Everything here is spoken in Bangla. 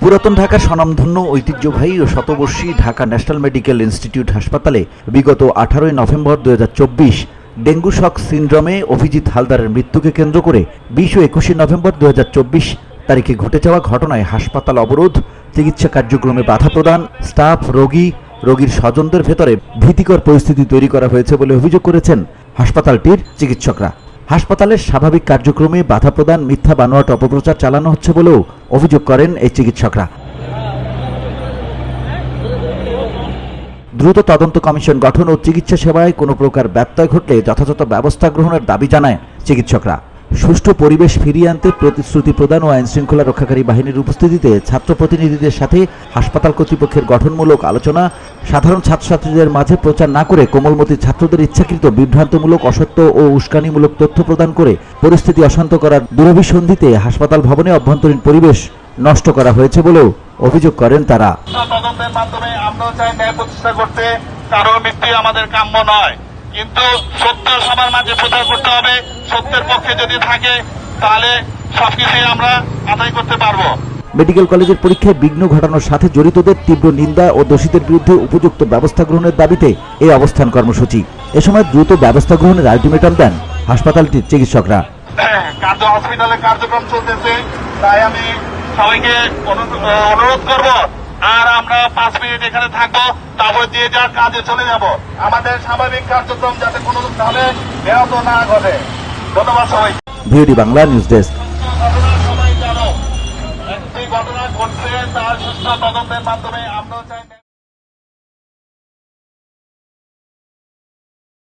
পুরাতন ঢাকার স্বনামধন্য ঐতিহ্যবাহী ও শতবর্ষী ঢাকা ন্যাশনাল মেডিকেল ইনস্টিটিউট হাসপাতালে বিগত আঠারোই নভেম্বর দু ডেঙ্গু শক সিন্ড্রোমে অভিজিৎ হালদারের মৃত্যুকে কেন্দ্র করে বিশ ও একুশে নভেম্বর দু হাজার চব্বিশ তারিখে ঘটে যাওয়া ঘটনায় হাসপাতাল অবরোধ, চিকিৎসা কার্যক্রমে বাধা প্রদান, স্টাফ, রোগী, রোগীর স্বজনদের ভেতরে ভীতিকর পরিস্থিতি তৈরি করা হয়েছে বলে অভিযোগ করেছেন হাসপাতালটির চিকিৎসকরা। হাসপাতালের স্বাভাবিক কার্যক্রমে বাধা প্রদান, মিথ্যা বানোয়াট অপপ্রচার চালানো হচ্ছে বলেও অভিযোগ করেন এই চিকিৎসকরা। দ্রুত তদন্ত কমিশন গঠন ও চিকিৎসা সেবায় কোনো প্রকার ব্যত্যয় ঘটলে যথাযথ ব্যবস্থা গ্রহণের দাবি জানায় চিকিৎসকরা। সুষ্ঠু পরিবেশ ফিরিয়ে আনতে প্রতিশ্রুতি প্রদান ও আইন শৃঙ্খলা রক্ষাকারী বাহিনীর উপস্থিতিতে ছাত্র প্রতিনিধিদের সাথে হাসপাতাল কর্তৃপক্ষের গঠনমূলক আলোচনা সাধারণ ছাত্রছাত্রীদের মাঝে প্রচার না করে কোমলমতি ছাত্রদের ইচ্ছাকৃত, বিভ্রান্তমূলক, অসত্য ও উস্কানিমূলক তথ্য প্রদান করে পরিস্থিতি অশান্ত করার দুরভিসন্ধিতে হাসপাতাল ভবনে অভ্যন্তরীণ পরিবেশ নষ্ট করা হয়েছে বলেও অভিযোগ করেন তারা। তদন্তের মাধ্যমে আমরাও চাই ন্যায় প্রতিষ্ঠা করতে। কারও মৃত্যু আমাদের কাম্য নয়। কিন্তু সত্য সবার মাঝে প্রচার করতে হবে। সত্যের পক্ষে যদি থাকে, তাহলে সবকিছুই আমরা আদায় করতে পারব। মেডিকেল কলেজের পরীক্ষায় বিঘ্ন ঘটানোর সাথে জড়িতদের তীব্র নিন্দা ও দোষীদের বিরুদ্ধে উপযুক্ত ব্যবস্থা গ্রহণের দাবিতে এই অবস্থান কর্মসূচি। এ সময় দ্রুত ব্যবস্থা গ্রহণের আলটিমেটাম দেন হাসপাতালটির চিকিৎসকরা। কার্য হসপিটালে কার্যক্রম চলতেছে তাই আমি সবাইকে অনুরোধ করব আর আমরা পাঁচ মিনিট এখানে থাকব তারপর যে যার কাজে চলে যাব। আমাদের স্বাভাবিক কার্যক্রম যাতে কোনো ভাবে ব্যাহত না ঘটে। ধন্যবাদ সবাই ভিওডি বাংলা নিউজ ডেস্ক। তার সুস্থ তদন্তের মাধ্যমে আমরাও চাই।